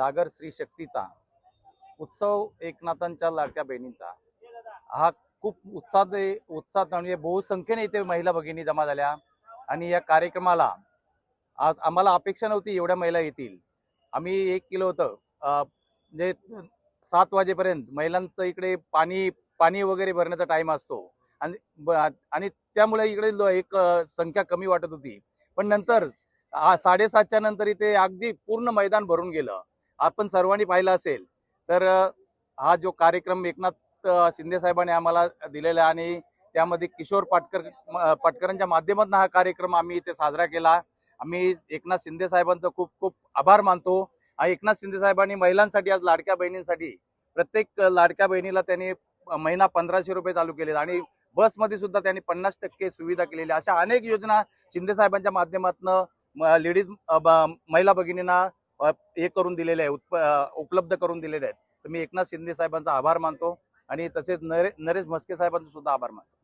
जागर स्त्री शक्तीचा उत्सव एकनाथांच्या लाडक्या बहिणींचा. हा खूप उत्साहात उत्साहात म्हणजे बहुसंख्येने इथे महिला भगिनी जमा झाल्या आणि या कार्यक्रमाला आज आम्हाला अपेक्षा नव्हती एवढ्या महिला येतील. आम्ही एक केलं होतं. म्हणजे सात वाजेपर्यंत महिलांचं इकडे पाणी पाणी वगैरे भरण्याचा टाइम असतो. आणि आणि त्यामुळे इकडे एक संख्या कमी वाटत होती. पण नंतर साडेसातच्या नंतर इथे अगदी पूर्ण मैदान भरून गेलं. आपण सर्वांनी पाहिलं असेल तर हा जो कार्यक्रम एकनाथ शिंदे साहेबांनी आम्हाला दिलेला आहे आणि त्यामध्ये किशोर पाटकर पाटकरांच्या माध्यमातून हा कार्यक्रम आम्ही इथे साजरा केला. आम्ही एकनाथ शिंदे साहेबांचा खूप खूप आभार मानतो. आणि एकनाथ शिंदे साहेबांनी महिलांसाठी आज लाडक्या बहिणींसाठी प्रत्येक लाडक्या बहिणीला त्यांनी महिना पंधराशे रुपये चालू केले आणि बसमध्ये सुद्धा त्यांनी पन्नास टक्के सुविधा केलेली अशा अनेक योजना शिंदे साहेबांच्या माध्यमातून लेडीज महिला भगिनींना हे करून दिलेले आहे उत्प उपलब्ध करून दिलेले आहेत. तर मी एकनाथ शिंदे साहेबांचा आभार मानतो आणि तसेच नरे नरेश म्हस्के साहेबांचा सुद्धा आभार मानतो.